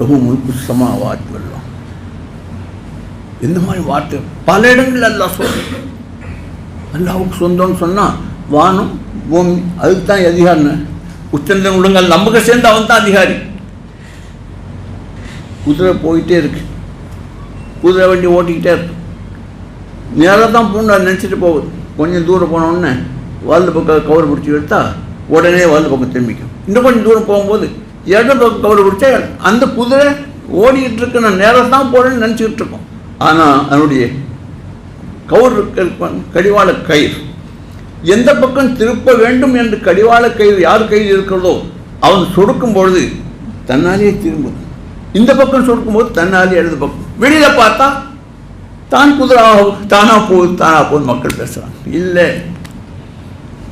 ரொம்ப முழுப்பு சமாவாத் வெல்லம் இந்த மாதிரி வார்த்தை பல இடங்கள் அல்லா சொல்றேன் அல்லாவுக்கு சொந்தம்னு சொன்னால் வானம் பூமி அதுக்கு தான் அதிகாரின்னு. உச்சந்தன் உடங்கள் நமக்கு சேர்ந்து அவன் தான் அதிகாரி. குதிரை போயிட்டே இருக்கு. குதிரை வண்டி ஓட்டிக்கிட்டே இருக்கு. நேராக தான் பூண்டா நினச்சிட்டு போகுது. கொஞ்சம் தூரம் போன உடனே வலது பக்கம் கவர் பிடிச்சி எடுத்தா உடனே வலது பக்கம் திரும்பிக்கும். இன்னும் கொஞ்சம் தூரம் போகும்போது இடது பக்கம் கவர் பிடிச்சா அந்த குதிரை ஓடிக்கிட்டு இருக்க. நான் நேரம் தான் போகிறேன்னு நினச்சிக்கிட்டு இருக்கோம். ஆனால் அதனுடைய கவுர் கடிவாள கயிறு. எந்த பக்கம் திருப்ப வேண்டும் என்று கடிவாள கயிறு யார் கையில் இருக்கிறதோ அவன் சொடுக்கும் பொழுது தன்னாலேயே திரும்புது இந்த பக்கம் சொடுக்கும் போது தன்னாலே இடது பக்கம். வெளியில பார்த்தா தான் குதிரை தானா போகுது தானா போகுது மக்கள் பேசுறாங்க. இல்லை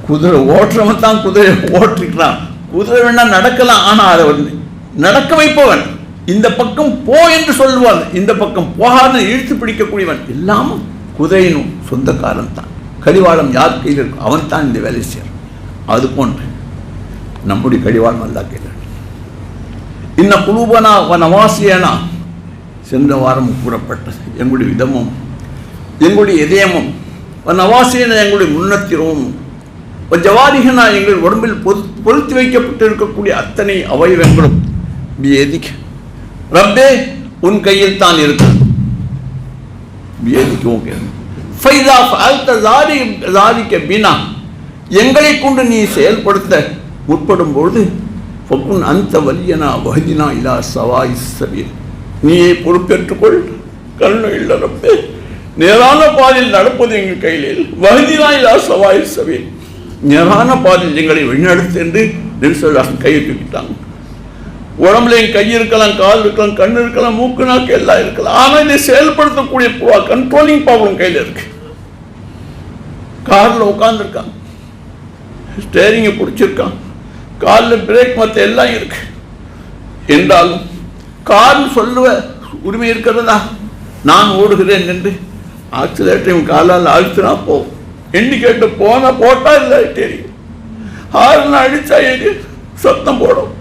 குதிரை ஓட்டுறவன் தான் குதிரையை ஓட்டிக்கிறான். குதிரை நடக்கலாம் ஆனால் அதை வந்து நடக்க வைப்பவன். இந்த பக்கம் போ என்று சொல்லுவான். இந்த பக்கம் போகாத இழுத்து பிடிக்கக்கூடியவன். எல்லாமும் குதிரையினும் சொந்தக்காரன் தான் கடிவாளம் யார் கையில் இருக்கும் அவன் தான் இந்த வேலை செய்யறான். அது போன்று நம்முடைய கடிவாளம் அல்லா கையில் இன்ன குழுபனா வனவாசியனா சென்ற வாரம் கூறப்பட்டது. எங்களுடைய விதமும் எங்களுடைய இதயமும் வனவாசியன எங்களுடைய முன்னத்திரமும் ஜவாரிகனா எங்கள் உடம்பில் பொது பொருத்தி வைக்கப்பட்டிருக்கக்கூடிய அத்தனை அவயவங்களும் எதிக்க ரப்பே உன் கையில் தான் இருக்கு பியதிக்கு ஓகே ஃபைதா ஃபால்த ஜாரி ஜாரிக்க பினா. எங்களை கொண்டு நீ செயல்படுத்த முற்படும் பொழுது ஃபக்குன் அந்த வலியனா வஹதினா இலா சவாய் சபீர் நீயே பொறுப்பேற்றுக்கொள் கருணை இல்லை ரப்பே. நேரான பாதையில் நடப்பது எங்கள் கையில். வஹதினா இலா சவாய் சபீர் நேரான பாதையில் எங்களை வழிநடத்து என்று நெரிசலாசன் கையை தூக்கிட்டாங்க உடம்புல என் கை இருக்கலாம் கால் இருக்கலாம் கண் இருக்கலாம் மூக்கு நாக்கு எல்லாம் இருக்கலாம். ஆனால் இதை செயல்படுத்தக்கூடிய கண்ட்ரோலிங் பவரும் கையில் இருக்கு. காரில் உட்காந்துருக்கான் ஸ்டேரிங்கை பிடிச்சிருக்கான். காலில் பிரேக் மற்ற எல்லாம் இருக்கு. என்றாலும் கார் சொல்லுவ உரிமை இருக்கிறதா? நான் ஓடுகிறேன் என்று ஆக்சிலேட்டரையும் காலால் அழுத்தினா போகும் இண்டிகேட்டர் போன போட்டா இல்லை தெரியும். ஹார்ன் அடிச்சா எது? சத்தம் போடும்.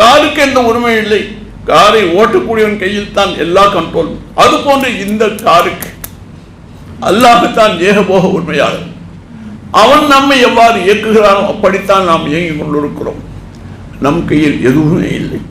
காருக்கு எந்த உரிமை இல்லை. காரை ஓட்டக்கூடியவன் கையில் தான் எல்லா கண்ட்ரோலும் அது போன்று இந்த காருக்கு. அல்லாஹுத்தான் ஏகபோக உண்மையாக அவன் நம்மை எவ்வாறு இயக்குகிறானோ அப்படித்தான் நாம் இயங்கிக் கொண்டிருக்கிறோம். நம் கையில் எதுவுமே இல்லை.